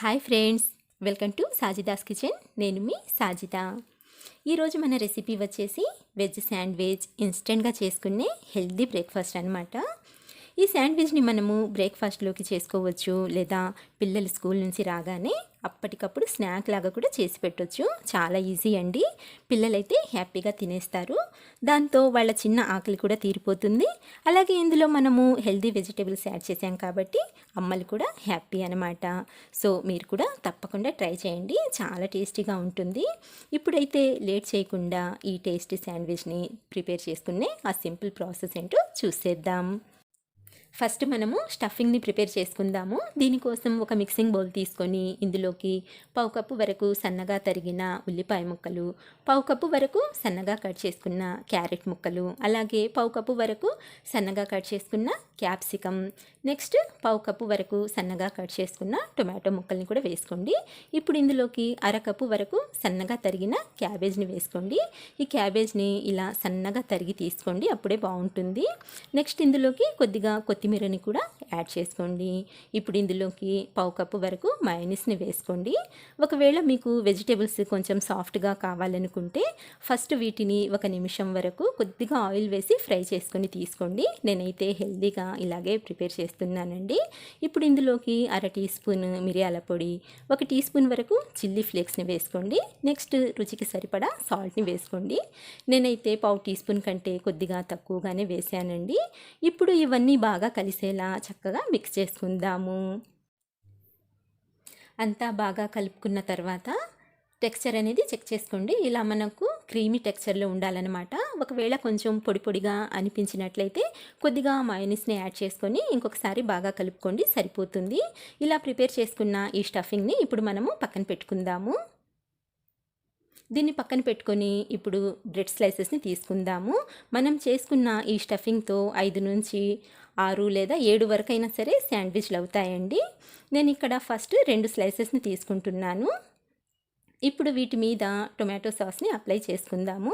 Hi friends welcome to Sajida's kitchen. నేను మీ సాజిత. ఈరోజు మన రెసిపీ వచ్చేసి వెజ్ శాండ్విచ్ ఇన్స్టెంట్గా చేసుకునే హెల్దీ బ్రేక్ఫాస్ట్ అనమాట ఈ శాండ్విచ్ని మనము బ్రేక్ఫాస్ట్లోకి చేసుకోవచ్చు లేదా పిల్లలు స్కూల్ నుంచి రాగానే అప్పటికప్పుడు స్నాక్ లాగా కూడా చేసి పెట్టవచ్చు చాలా ఈజీ అండి. పిల్లలైతే హ్యాపీగా తినేస్తారు. దాంతో వాళ్ళ చిన్న ఆకలి కూడా తీరిపోతుంది. అలాగే ఇందులో మనము హెల్దీ వెజిటేబుల్స్ యాడ్ చేసాం కాబట్టి అమ్మలు కూడా హ్యాపీ అనమాట సో మీరు కూడా తప్పకుండా ట్రై చేయండి. చాలా టేస్టీగా ఉంటుంది. ఇప్పుడైతే లేట్ చేయకుండా ఈ టేస్టీ శాండ్విచ్ని ప్రిపేర్ చేసుకునే ఆ సింపుల్ ప్రాసెస్ ఏంటో చూసేద్దాం. ఫస్ట్ మనము స్టఫింగ్ని ప్రిపేర్ చేసుకుందాము. దీనికోసం ఒక మిక్సింగ్ బౌల్ తీసుకొని ఇందులోకి పావు కప్పు వరకు సన్నగా తరిగిన ఉల్లిపాయ ముక్కలు పావు కప్పు వరకు సన్నగా కట్ చేసుకున్న క్యారెట్ ముక్కలు అలాగే పావు కప్పు వరకు సన్నగా కట్ చేసుకున్న క్యాప్సికమ్ నెక్స్ట్ పావు కప్పు వరకు సన్నగా కట్ చేసుకున్న టొమాటో ముక్కల్ని కూడా వేసుకోండి. ఇప్పుడు ఇందులోకి అరకప్పు వరకు సన్నగా తరిగిన క్యాబేజ్ని వేసుకోండి. ఈ క్యాబేజ్ని ఇలా సన్నగా తరిగి తీసుకోండి అప్పుడే బాగుంటుంది. నెక్స్ట్ ఇందులోకి కొద్దిగా కొత్తిమీరని కూడా యాడ్ చేసుకోండి. ఇప్పుడు ఇందులోకి పావు కప్పు వరకు మయోనీస్ని వేసుకోండి. ఒకవేళ మీకు వెజిటేబుల్స్ కొంచెం సాఫ్ట్గా కావాలనుకుంటే ఫస్ట్ వీటిని ఒక నిమిషం వరకు కొద్దిగా ఆయిల్ వేసి ఫ్రై చేసుకొని తీసుకోండి. నేనైతే హెల్దీగా ఇలాగే ప్రిపేర్ చేస్తున్నానండి. ఇప్పుడు ఇందులోకి అర టీ స్పూన్ మిరియాల పొడి ఒక టీ స్పూన్ వరకు చిల్లీ ఫ్లేక్స్ని వేసుకోండి. నెక్స్ట్ రుచికి సరిపడా సాల్ట్ని వేసుకోండి. నేనైతే పావు టీ స్పూన్ కంటే కొద్దిగా తక్కువగానే వేసానండి. ఇప్పుడు ఇవన్నీ బాగా కలిసేలా చక్కగా మిక్స్ చేసుకుందాము. అంతా బాగా కలుపుకున్న తర్వాత టెక్స్చర్ అనేది చెక్ చేసుకోండి. ఇలా మనకు క్రీమీ టెక్స్చర్లో ఉండాలన్నమాట. ఒకవేళ కొంచెం పొడి పొడిగా అనిపించినట్లయితే కొద్దిగా మయోనీస్ని యాడ్ చేసుకొని ఇంకొకసారి బాగా కలుపుకోండి సరిపోతుంది. ఇలా ప్రిపేర్ చేసుకున్న ఈ స్టఫింగ్ని ఇప్పుడు మనము పక్కన పెట్టుకుందాము. దీన్ని పక్కన పెట్టుకొని ఇప్పుడు బ్రెడ్ స్లైసెస్ని తీసుకుందాము. మనం చేసుకున్న ఈ స్టఫింగ్తో ఐదు నుంచి ఆరు లేదా ఏడు వరకు అయినా సరే శాండ్విచ్లు అవుతాయండి. నేను ఇక్కడ ఫస్ట్ రెండు స్లైసెస్ని తీసుకుంటున్నాను. ఇప్పుడు వీటి మీద టొమాటో సాస్ని అప్లై చేసుకుందాము.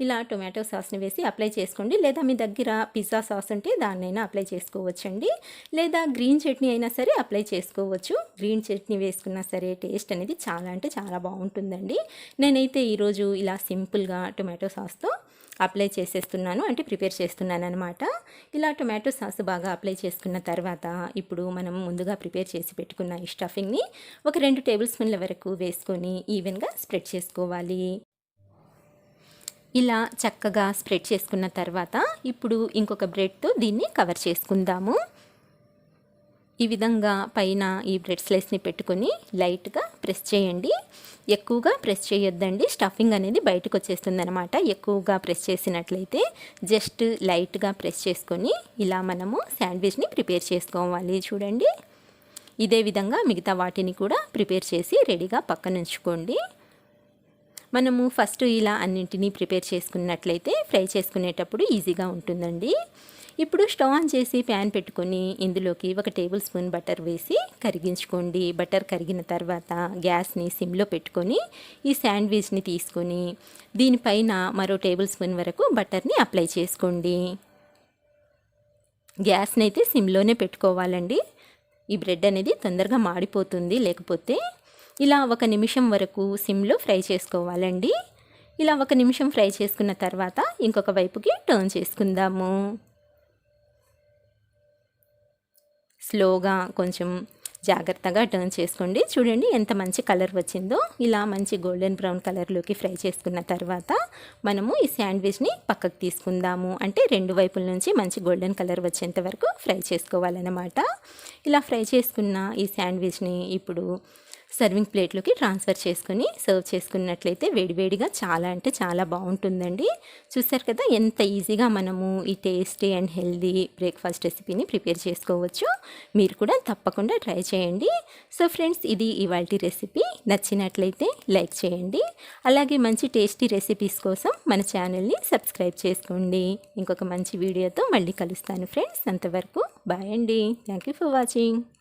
ఇలా టొమాటో సాస్ని వేసి అప్లై చేసుకోండి. లేదా మీ దగ్గర పిజ్జా సాస్ ఉంటే దాన్నైనా అప్లై చేసుకోవచ్చండి. లేదా గ్రీన్ చట్నీ అయినా సరే అప్లై చేసుకోవచ్చు. గ్రీన్ చట్నీ వేసుకున్నా సరే టేస్ట్ అనేది చాలా అంటే చాలా బాగుంటుందండి. నేనైతే ఈరోజు ఇలా సింపుల్గా టొమాటో సాస్తో అప్లై చేసేస్తున్నాను అంటే ప్రిపేర్ చేస్తున్నాను అనమాట ఇలా టొమాటో సాస్ బాగా అప్లై చేసుకున్న తర్వాత ఇప్పుడు మనం ముందుగా ప్రిపేర్ చేసి పెట్టుకున్న ఈ స్టఫింగ్ని ఒక రెండు టేబుల్ స్పూన్ల వరకు వేసుకొని ఈవెన్గా స్ప్రెడ్ చేసుకోవాలి. ఇలా చక్కగా స్ప్రెడ్ చేసుకున్న తర్వాత ఇప్పుడు ఇంకొక బ్రెడ్తో దీన్ని కవర్ చేసుకుందాము. ఈ విధంగా పైన ఈ బ్రెడ్ స్లైస్ని పెట్టుకొని లైట్గా ప్రెస్ చేయండి. ఎక్కువగా ప్రెస్ చేయొద్దండి. స్టఫింగ్ అనేది బయటకు వచ్చేస్తుంది అనమాట ఎక్కువగా ప్రెస్ చేసినట్లయితే జస్ట్ లైట్గా ప్రెస్ చేసుకొని ఇలా మనము శాండ్విచ్ని ప్రిపేర్ చేసుకోవాలి. చూడండి. ఇదే విధంగా మిగతా వాటిని కూడా ప్రిపేర్ చేసి రెడీగా పక్కన ఉంచుకోండి. మనము ఫస్ట్ ఇలా అన్నింటినీ ప్రిపేర్ చేసుకున్నట్లయితే ఫ్రై చేసుకునేటప్పుడు ఈజీగా ఉంటుందండి. ఇప్పుడు స్టవ్ ఆన్ చేసి ప్యాన్ పెట్టుకొని ఇందులోకి ఒక టేబుల్ స్పూన్ బటర్ వేసి కరిగించుకోండి. బటర్ కరిగిన తర్వాత గ్యాస్ని సిమ్లో పెట్టుకొని ఈ శాండ్విచ్ని తీసుకొని దీనిపైన మరో టేబుల్ స్పూన్ వరకు బటర్ని అప్లై చేసుకోండి. గ్యాస్ని అయితే సిమ్లోనే పెట్టుకోవాలండి. ఈ బ్రెడ్ అనేది తొందరగా మాడిపోతుంది. లేకపోతే ఇలా ఒక నిమిషం వరకు సిమ్లో ఫ్రై చేసుకోవాలండి. ఇలా ఒక నిమిషం ఫ్రై చేసుకున్న తర్వాత ఇంకొక వైపుకి టర్న్ చేసుకుందాము. స్లోగా కొంచెం జాగ్రత్తగా టర్న్ చేసుకోండి. చూడండి ఎంత మంచి కలర్ వచ్చిందో. ఇలా మంచి గోల్డెన్ బ్రౌన్ కలర్లోకి ఫ్రై చేసుకున్న తర్వాత మనము ఈ శాండ్విచ్ని పక్కకు తీసుకుందాము. అంటే రెండు వైపుల నుంచి మంచి గోల్డెన్ కలర్ వచ్చేంత వరకు ఫ్రై చేసుకోవాలన్నమాట. ఇలా ఫ్రై చేసుకున్న ఈ శాండ్విచ్ని ఇప్పుడు సర్వింగ్ ప్లేట్లోకి ట్రాన్స్ఫర్ చేసుకుని సర్వ్ చేసుకున్నట్లయితే వేడివేడిగా చాలా అంటే చాలా బాగుంటుందండి. చూసారు కదా ఎంత ఈజీగా మనము ఈ టేస్టీ అండ్ హెల్దీ బ్రేక్ఫాస్ట్ రెసిపీని ప్రిపేర్ చేసుకోవచ్చు. మీరు కూడా తప్పకుండా ట్రై చేయండి. సో ఫ్రెండ్స్ ఇది ఇవాళ రెసిపీ. నచ్చినట్లయితే లైక్ చేయండి. అలాగే మంచి టేస్టీ రెసిపీస్ కోసం మన ఛానల్ని సబ్స్క్రైబ్ చేసుకోండి. ఇంకొక మంచి వీడియోతో మళ్ళీ కలుస్తాను ఫ్రెండ్స్. అంతవరకు బాయ్ అండి. Thank you for watching.